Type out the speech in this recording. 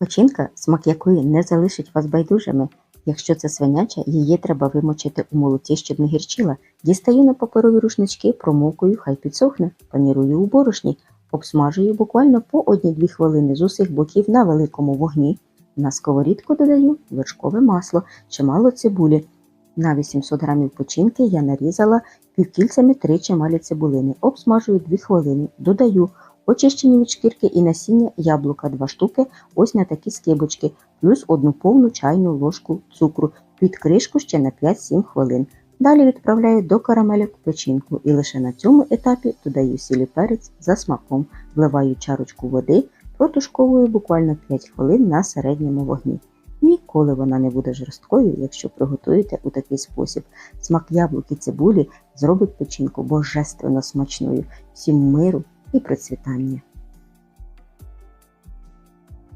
Печінка, смак якої не залишить вас байдужими. Якщо це свиняча, її треба вимочити у молоці, щоб не гірчила. Дістаю на паперові рушнички, промовкою, хай підсохне, панірую у борошні, обсмажую буквально по 1-2 хвилини з усіх боків на великому вогні. На сковорідку додаю вершкове масло, чимало цибулі. На 800 грамів печінки я нарізала півкільцями три чималі цибулини, обсмажую 2 хвилини, додаю очищені від шкірки і насіння яблука 2 штуки, ось на такі скибочки, плюс одну повну чайну ложку цукру, під кришку ще на 5-7 хвилин. Далі відправляю до карамелек печінку і лише на цьому етапі додаю сілі перець за смаком, вливаю чарочку води, протушковую буквально 5 хвилин на середньому вогні. Ніколи вона не буде жорсткою, якщо приготуєте у такий спосіб. Смак яблук і цибулі зробить печінку божественно смачною, всім миру і процвітання.